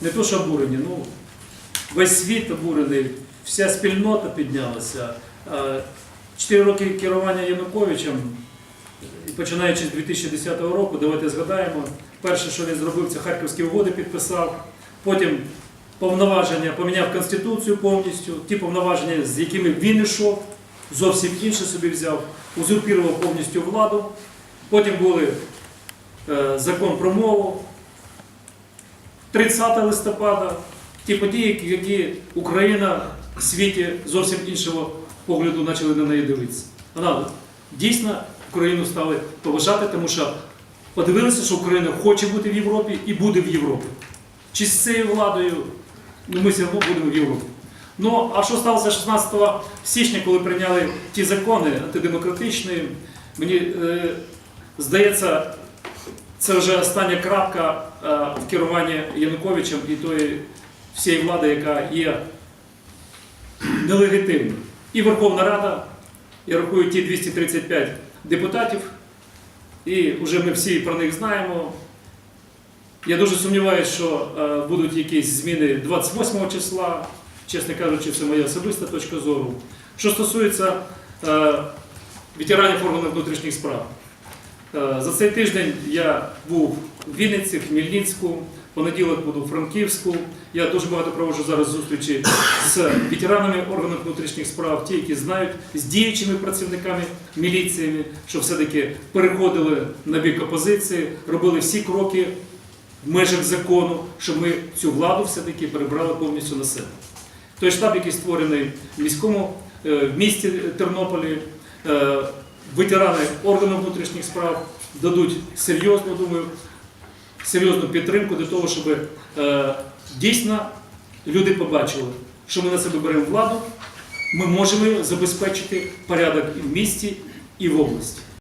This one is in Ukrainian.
не то, що обурені, ну весь світ обурений, вся спільнота піднялася. Чотири роки керування Януковичем, починаючи з 2010 року, давайте згадаємо, перше, що він зробив, це Харківські угоди підписав, потім повноваження поміняв Конституцію повністю, ті повноваження, з якими він йшов, зовсім інше собі взяв, узурпірував повністю владу. Потім були е, закон про мову, 30 листопада, ті події, які Україна в світі зовсім іншого погляду почали на неї дивитися. Вона дійсно Україну стали поважати, тому що подивилися, що Україна хоче бути в Європі і буде в Європі. Чи з цією владою ну, ми все одно будемо в Європі. Ну, а що сталося 16 січня, коли прийняли ті закони антидемократичні, мені е, здається, це вже остання крапка е, в керуванні Януковичем і тої всієї влади, яка є нелегітимною. І Верховна Рада, я рахую ті 235 депутатів, і вже ми всі про них знаємо. Я дуже сумніваюся, що е, будуть якісь зміни 28 числа, чесно кажучи, це моя особиста точка зору. Що стосується е, ветеранів органів внутрішніх справ, За цей тиждень я був в Вінниці, в Хмельницьку, понеділок буду в Франківську. Я дуже багато проводжу зараз зустрічі з ветеранами органів внутрішніх справ, ті, які знають, з діючими працівниками міліціями, що все-таки переходили на бік опозиції, робили всі кроки в межах закону, щоб ми цю владу все-таки перебрали повністю на себе. Той штаб, який створений в міському е, в місті Тернополі, е, ветерани органів внутрішніх справ дадуть серйозну, думаю, серйозну підтримку для того, щоб е, дійсно люди побачили, що ми на себе беремо владу, ми можемо забезпечити порядок і в місті, і в області.